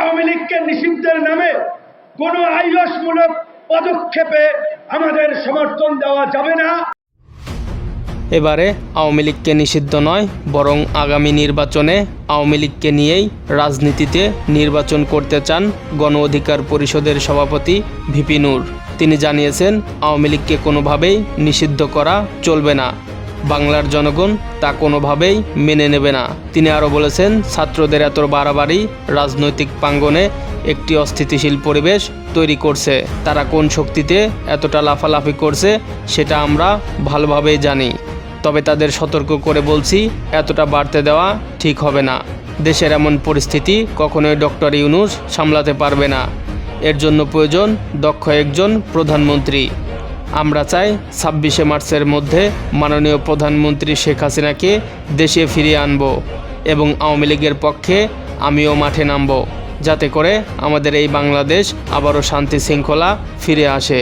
আওয়ামী লীগকে নিষিদ্ধের নামে কোনো আইয়সমূলক পদক্ষেপে আমাদের সমর্থন দেওয়া যাবে না। এবারে আওয়ামী লীগকে নিষিদ্ধ নয়, বরং আগামী নির্বাচনে আওয়ামী লীগকে নিয়েই রাজনীতিতে নির্বাচন করতে চান গণ অধিকার পরিষদের সভাপতি ভিপি নূর। তিনি জানিয়েছেন, আওয়ামী লীগকে কোনোভাবেই নিষিদ্ধ করা চলবে না। বাংলার জনগণ তা কোনোভাবেই মেনে নেবে না। তিনি আরও বলেছেন, ছাত্রদের এত বাড়াবাড়ি রাজনৈতিক প্রাঙ্গণে একটি অস্থিতিশীল পরিবেশ তৈরি করছে। তারা কোন শক্তিতে এতটা লাফালাফি করছে সেটা আমরা ভালোভাবেই জানি। তবে তাদের সতর্ক করে বলছি, এতটা বাড়তে দেওয়া ঠিক হবে না। দেশের এমন পরিস্থিতি কখনোই ডক্টর ইউনুস সামলাতে পারবে না। এর জন্য প্রয়োজন দক্ষ একজন প্রধানমন্ত্রী। আমরা চাই ছাব্বিশে মার্চের মধ্যে মাননীয় প্রধানমন্ত্রী শেখ হাসিনাকে দেশে ফিরিয়ে আনব এবং আওয়ামী লীগের পক্ষে আমিও মাঠে নামব, যাতে করে আমাদের এই বাংলাদেশ আবারও শান্তি শৃঙ্খলা ফিরে আসে।